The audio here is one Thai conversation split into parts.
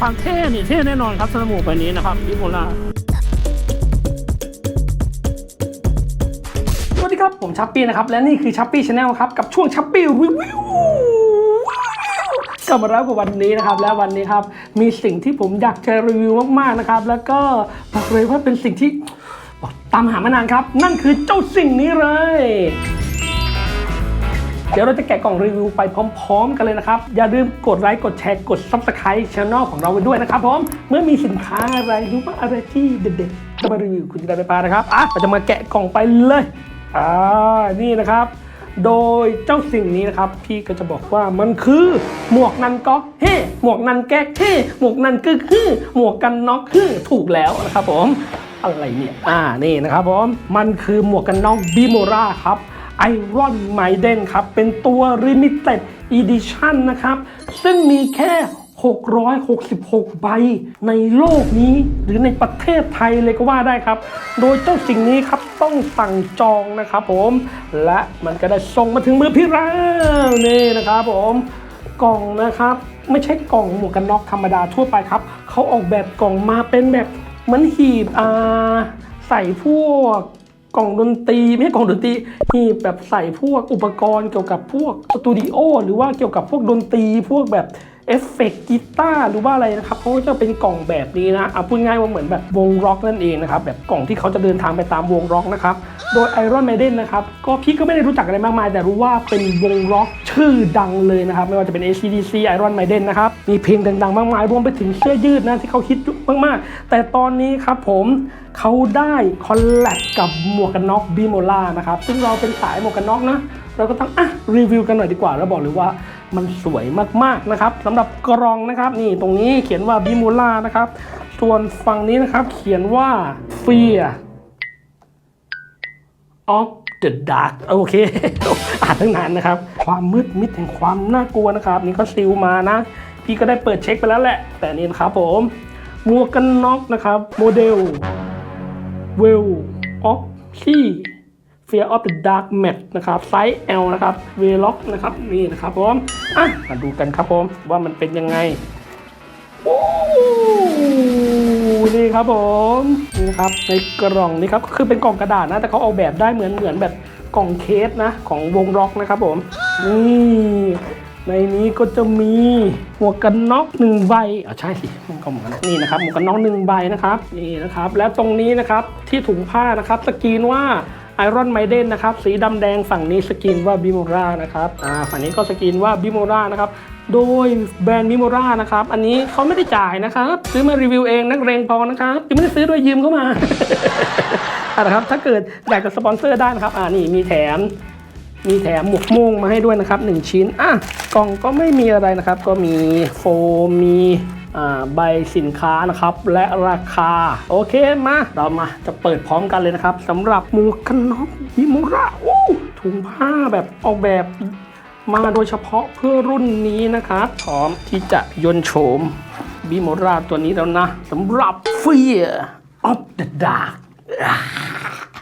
ความเท่นี่เท่แน่นอนครับสำหรับหมวกใบนี้นะครับบิโมล่าสวัสดีครับ ผมชัปปี้นะครับ และนี่คือชัปปี้ชาแนลครับ กับช่วงชัปปี้รีวิวกลับมาแล้วกับวันนี้นะครับ และวันนี้ครับ มีสิ่งที่ผมอยากจะรีวิวมากๆนะครับ แล้วก็บอกเลยว่าเป็นสิ่งที่ตามหามานานครับ นั่นคือเจ้าสิ่งนี้เลย เดี๋ยวเราจะแกะกล่องรีวิวไปพร้อม ๆ กันเลยนะครับ อย่าลืมกดไลค์กดแชร์กด Subscribe Channel ของเราไว้ด้วยนะครับผมเมื่อมีสินค้าอะไรหรือว่าอะไรที่เด็ดๆจะมารีวิวคุณจะได้ไม่พลานะครับอะเราจะมาแกะกล่องไปเลยอ่านี่นะครับโดยเจ้าสิ่งนี้นะครับ พี่ก็จะบอกว่ามันคือหมวกนันก๊อกเฮ้หมวกนันแก๊กเฮ้หมวกนันกึกฮึหมวกกันน็อกฮึถูกแล้วนะครับผมอะไรเนี่ยอ่านี่นะครับผมมันคือหมวกกันน็อกบิโมราครับ ไอรอนไมเดนครับ เป็นตัว Limited Edition นะครับ ซึ่งมีแค่ 666 ใบในโลกนี้หรือในประเทศไทยเลยก็ว่าได้ครับ โดยเจ้าสิ่งนี้ครับต้องสั่งจองนะครับผม และมันก็ได้ส่งมาถึงมือพี่แล้วนี่นะครับผมกล่องนะครับ ไม่ใช่กล่องหมวกกันน็อกธรรมดาทั่วไปครับ เขาออกแบบกล่องมาเป็นแบบเหมือนหีบอ่าใส่พวก กล่องดนตรีไม่ใช่กล่องดนตรีหีบแบบใส่พวกอุปกรณ์เกี่ยวกับพวกสตูดิโอหรือว่าเกี่ยวกับพวกดนตรีพวกแบบ เอฟเฟกต์กีตาร์หรือว่าอะไรนะครับเขาก็จะเป็นกล่องแบบนี้นะเอาพูดง่ายว่าเหมือนแบบวงร็อกนั่นเองนะครับแบบกล่องที่เขาจะเดินทางไปตามวงร็อกนะครับโดย Iron Maiden นะครับก็พี่ก็ไม่ได้รู้จักอะไรมากมาย แต่รู้ว่าเป็นวงร็อกชื่อดังเลยนะครับไม่ว่าจะเป็น ACDC Iron Maiden นะครับมีเพลงดังๆมากมายรวมไปถึงเสื้อยืดนะที่เขาฮิตมากๆ แต่ตอนนี้ครับผมเขาได้คอลแลบกับหมวกกันน็อกบีโมล่านะครับซึ่งเราเป็นสายหมวกกันน็อกนะเราก็ต้องอะรีวิวกันหน่อยดีกว่าแล้วบอกเลยว่า มันสวยมากๆนะครับสำหรับกรองนะครับนี่ตรงนี้เขียนว่าบีโมล่านะครับส่วนฝั่งนี้นะครับเขียนว่า Fear of the Dark โอเค อ่านตั้งนานนะครับ ความมืดมิดแห่งความน่ากลัวนะครับ นี่ก็ซิลมานะ พี่ก็ได้เปิดเช็คไปแล้วแหละ แต่นี่นะครับผมหมวกกันน็อกนะครับ โมเดล w e l l of Key Fear of the Dark Mat นะครับไซส์ L นะครับ v l o c นะครับนี่นะครับผมอะมาดูกันครับผมว่ามันเป็นยังไงโอ้นี่ครับผมนี่ครับในกล่องนี้ครับคือเป็นกล่องกระดาษนะแต่เขาออกแบบได้เหมือนเหมือนแบบกล่องเคสนะของวงร็อกนะครับผมนี่ในนี้ก็จะมีหมวกกันน็อกหนึ่งใบอะใช่สิมันก็เหมือนกันนี่นะครับหมวกกันน็อกหนึ่งใบนะครับนี่นะครับ แล้วตรงนี้นะครับที่ถุงผ้านะครับสกรีนว่า ไอรอนไมเดนนะครับสีดำแดงฝั่งนี้สกินว่าบิโมรานะครับอ่าฝั่งนี้ก็สกินว่าบิโมรานะครับโดยแบรนด์บิโมรานะครับ อันนี้เขาไม่ได้จ่ายนะครับ ซื้อมารีวิวเองนักเรงพอนะครับยังไม่ได้ซื้อด้วยยืมเข้ามาอะนะครับถ้าเกิดอยากจะสปอนเซอร์ได้นะครับ อ่านี่มีแถม มีแถมหมวกโม่งมาให้ด้วยนะครับ 1 ชิ้นอะกล่องก็ไม่มีอะไรนะครับ ก็มีโฟมมีใบสินค้านะครับและราคา โอเคมาเรามาจะเปิดพร้อมกันเลยนะครับสำหรับหมวกกันน็อกบิมูระอู้ถุงผ้าแบบออกแบบมาโดยเฉพาะเพื่อรุ่นนี้นะครับพร้อมที่จะยนโฉมบิโมราตัวนี้แล้วนะสำหรับ Fear of the Dark เ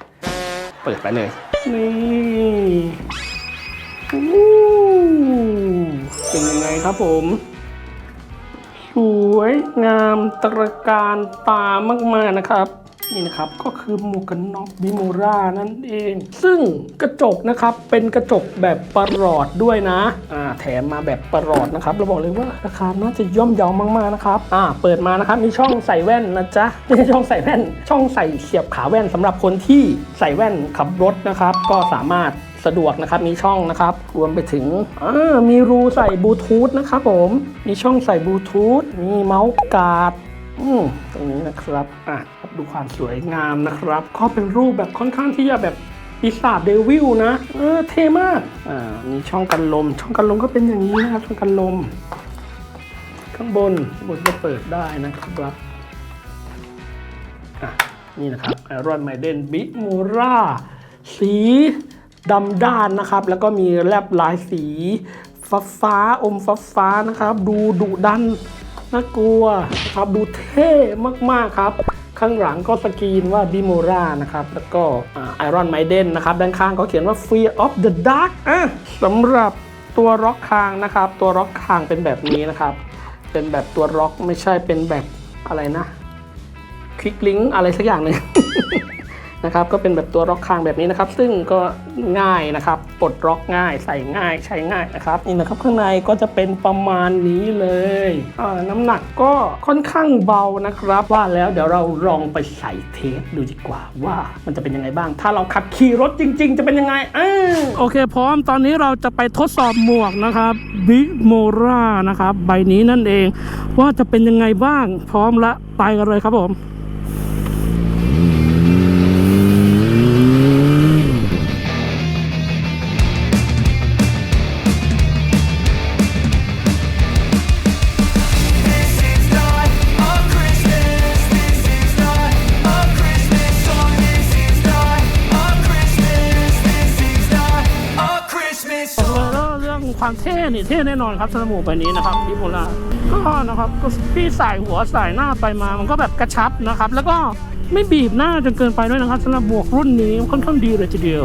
ปิดไปเลย นี่อู้เป็นยังไงครับผม สวยงามตระการตามากๆนะครับ นี่นะครับก็คือหมวกกันน็อกบิโมรานั่นเอง ซึ่งกระจกนะครับเป็นกระจกแบบประหลอดด้วยนะอ่าแถมมาแบบประหลอดนะครับเราบอกเลยว่าราคาน่าจะย่อมเยาวมากๆนะครับอ่าเปิดมานะครับมีช่องใส่แว่นนะจ๊ะไม่ใช่ช่องใส่แว่น ช่องใส่เสียบขาแว่นสำหรับคนที่ใส่แว่นขับรถนะครับ ก็สามารถสะดวกนะครับมีช่องนะครับรวมไปถึงอ่ามีรูใส่บลูทูธนะครับผมมีช่องใส่บลูทูธมีเมาส์การ์ดอืมตรงนี้นะครับอะ ดูความสวยงามนะครับ ก็เป็นรูปแบบค่อนข้างที่จะแบบปีศาจเดวิลนะ เออเท่มาก อ่ามีช่องกันลม ช่องกันลมก็เป็นอย่างนี้นะครับ ช่องกันลม ข้างบนข้างบนก็เปิดได้นะครับอะนี่นะครับไอรอนไมเดนบิมูราสีดำด้านนะครับ แล้วก็มีแลบลายสีฟ้าฟ้าอมฟ้าฟ้านะครับ ดูดุดันน่ากลัวครับดูเท่มากๆครับ ข้างหลังก็สกรีนว่าดิโมรานะครับ แล้วก็ไอรอนไมเดนนะครับ ด้านข้างก็เขียนว่า Fear of the Dark อะสำหรับตัวร็อกคางนะครับ ตัวร็อกคางเป็นแบบนี้นะครับ เป็นแบบตัวร็อกไม่ใช่เป็นแบบอะไรนะ คลิกลิงก์อะไรสักอย่างหนึ่ง นะครับก็เป็นแบบตัวล็อกคางแบบนี้นะครับ ซึ่งก็ง่ายนะครับปลดล็อกง่ายใส่ง่ายใช้ง่ายนะครับนี่นะครับข้างในก็จะเป็นประมาณนี้เลยอ่าน้ำหนักก็ค่อนข้างเบานะครับว่าแล้วเดี๋ยวเราลองไปใส่เทสดูดีกว่าว่ามันจะเป็นยังไงบ้าง ถ้าเราขับขี่รถจริง ๆ จะเป็นยังไงอ่าโอเค พร้อมตอนนี้เราจะไปทดสอบหมวกนะครับบิ๊กโมรานะครับใบนี้นั่นเอง ว่าจะเป็นยังไงบ้างพร้อมละไปกันเลยครับผม Christmas เอ song. อเรื่องความเท่นี่เท่แน่นอนครับสำหรับหมวกใบนี้นะครับบิโมล่าก็นะครับก็พี่ใส่หัวใส่หน้าไปมามันก็แบบกระชับนะครับ แล้วก็ไม่บีบหน้าจนเกินไปด้วยนะครับสำหรับหมวกรุ่นนี้ค่อนข้างดีเลยทีเดียว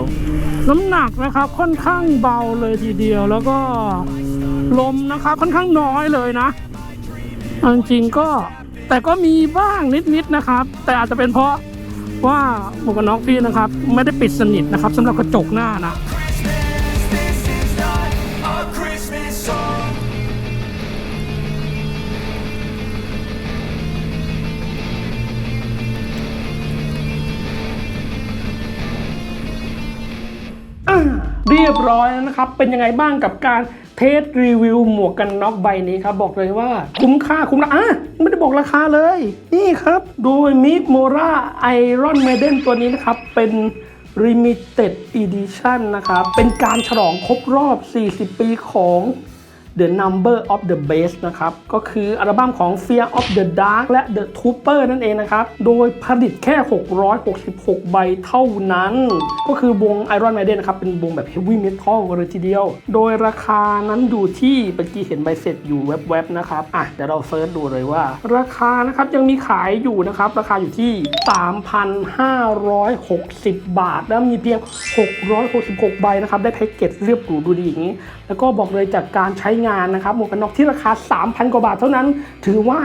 น้ำหนักนะครับค่อนข้างเบาเลยทีเดียว แล้วก็ลมนะครับค่อนข้างน้อยเลยนะจริงก็แต่ก็มีบ้างนิดๆนะครับ แต่อาจจะเป็นเพราะว่าหมวกกันน็อกพี่นะครับ ไม่ได้ปิดสนิทนะครับสำหรับกระจกหน้านะ รียบร้อยแล้วนะครับ เป็นยังไงบ้างกับการเทสรีวิวหมวกกันน็อกใบนี้ครับ บอกเลยว่าคุ้มค่าคุ้มราอะไม่ได้บอกราคาเลย นี่ครับ โดยมิโมราไอรอนเมเดนตัวนี้นะครับ เป็น Limited Edition นะครับ เป็นการฉลองครบรอบ 40 ปีของ The Number of the Beast นะครับ ก็คืออัลบั้มของ Fear of the Dark และ The Trooper นั่นเองนะครับ โดยผลิตแค่ 666 ใบเท่านั้น ก็คือวง Iron Maiden นะครับ เป็นวงแบบ Heavy Metal เลยทีเดียว โดยราคานั้นอยู่ที่เมื่อกี้เห็นใบเสร็จอยู่แวบๆนะครับ อะเดี๋ยวเราเซิร์ชดูเลยว่า ราคานะครับยังมีขายอยู่นะครับ ราคาอยู่ที่ 3,560 บาท แล้วมีเพียง 666 ใบนะครับ ได้แพ็กเกจเรียบหรูดูดีอย่างนี้ แล้วก็บอกเลยจากการใช้งานนะครับหมวกกันน็อกที่ราคา 3,000 กว่าบาทเท่านั้น ถือว่า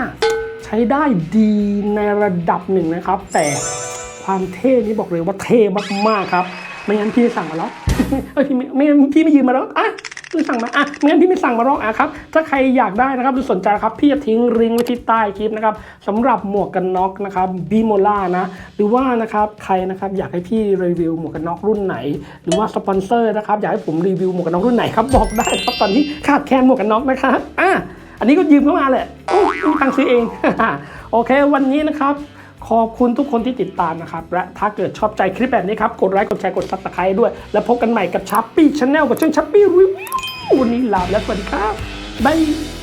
ใช้ได้ดีในระดับหนึ่งนะครับ แต่ความเท่นี่บอกเลยว่าเท่มากๆครับ ไม่งั้นพี่สั่งมาแล้วเออพี่ไม่ไม่งั้นพี่ไม่ยืมมาแล้วอะ พี่สั่งมาอะไม่งั้นพี่ไม่สั่งมาหรอกอะครับ ถ้าใครอยากได้นะครับหรือสนใจครับ พี่จะทิ้งลิงก์ไว้ที่ใต้คลิปนะครับสำหรับหมวกกันน็อกนะครับบีโมล่านะหรือว่านะครับใครนะครับอยากให้พี่รีวิวหมวกกันน็อกรุ่นไหน หรือว่าสปอนเซอร์นะครับอยากให้ผมรีวิวหมวกกันน็อกรุ่นไหนครับบอกได้ครับตอนนี้ขาดแคลนหมวกกันน็อกนะครับอะอันนี้ก็ยืมเข้ามาแหละโอ้ยตังค์ซื้อเอง โอเค วันนี้นะครับ ขอบคุณทุกคนที่ติดตามนะครับ และถ้าเกิดชอบใจคลิปแบบนี้ครับ กดไลค์ กดแชร์ กดซับสไครต์ด้วย แล้วพบกันใหม่กับชัปปี้ชาแนลกับช่องชัปปี้รีวิววันนี้ลาแล้วสวัสดีครับ บ๊าย